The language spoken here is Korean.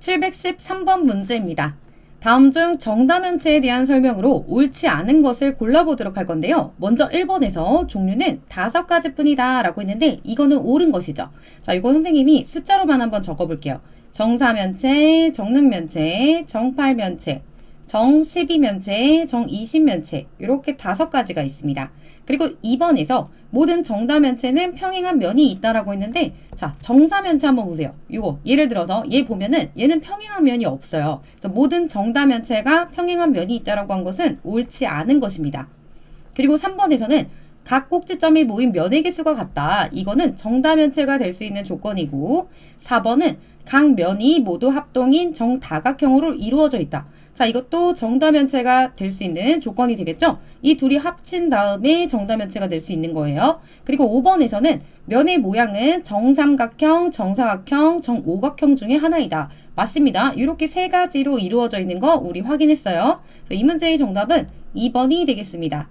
713번 문제입니다. 다음 중 정다면체에 대한 설명으로 옳지 않은 것을 골라보도록 할 건데요. 먼저 1번에서 종류는 다섯 가지 뿐이다 라고 했는데 이거는 옳은 것이죠. 자, 이거 선생님이 숫자로만 한번 적어볼게요. 정사면체, 정능면체, 정팔면체, 정 12면체, 정 20면체 이렇게 다섯 가지가 있습니다. 그리고 2번에서 모든 정다면체는 평행한 면이 있다라고 했는데 자 정사면체 한번 보세요. 이거 예를 들어서 얘 보면은 얘는 평행한 면이 없어요. 모든 정다면체가 평행한 면이 있다라고 한 것은 옳지 않은 것입니다. 그리고 3번에서는 각 꼭지점이 모인 면의 개수가 같다. 이거는 정다면체가 될 수 있는 조건이고 4번은 각 면이 모두 합동인 정다각형으로 이루어져 있다. 자, 이것도 정다면체가 될 수 있는 조건이 되겠죠? 이 둘이 합친 다음에 정다면체가 될 수 있는 거예요. 그리고 5번에서는 면의 모양은 정삼각형, 정사각형, 정오각형 중에 하나이다. 맞습니다. 이렇게 세 가지로 이루어져 있는 거 우리 확인했어요. 이 문제의 정답은 2번이 되겠습니다.